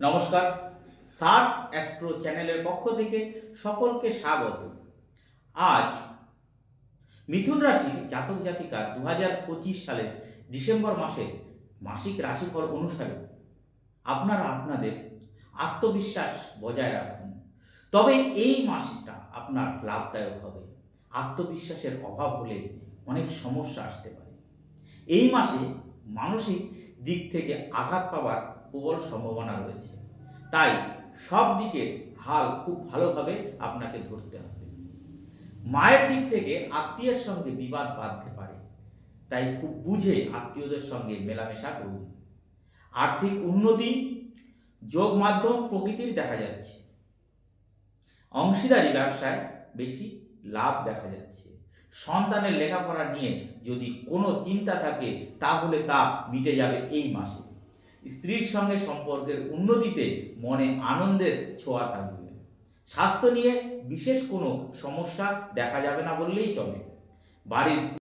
নমস্কার। SARS astro চ্যানেলের পক্ষ থেকে সকলকে স্বাগত। আজ মিথুন রাশির জাতক জাতিকার দু সালের ডিসেম্বর মাসের মাসিক রাশিফল অনুসারে আপনারা আপনাদের আত্মবিশ্বাস বজায় রাখুন। তবে এই মাসটা আপনার লাভদায়ক হবে। আত্মবিশ্বাসের অভাব হলে অনেক সমস্যা আসতে পারে। এই মাসে মানসিক দিক থেকে আঘাত পাওয়ার প্রবল সম্ভাবনা রয়েছে। তাই সব দিকে হাল খুব ভালোভাবে আপনাকে ধরতে হবে। মায়ের দিক থেকে আত্মীয়ের সঙ্গে বিবাদ বাঁধতে পারে। তাই খুব বুঝে আত্মীয়দের সঙ্গে মেলামেশা করুন। আর্থিক উন্নতি, যোগ মাধ্যম প্রকৃতির দেখা যাচ্ছে। অংশীদারি ব্যবসায় বেশি লাভ দেখা যাচ্ছে। সন্তানের লেখাপড়া নিয়ে যদি কোনো চিন্তা থাকে, তাহলে তা মিটে যাবে এই মাসে। স্ত্রীর সঙ্গে সম্পর্কের উন্নতিতে মনে আনন্দের ছোঁয়া থাকবে। স্বাস্থ্য নিয়ে বিশেষ কোনো সমস্যা দেখা যাবে না বললেই চলে। বাড়ির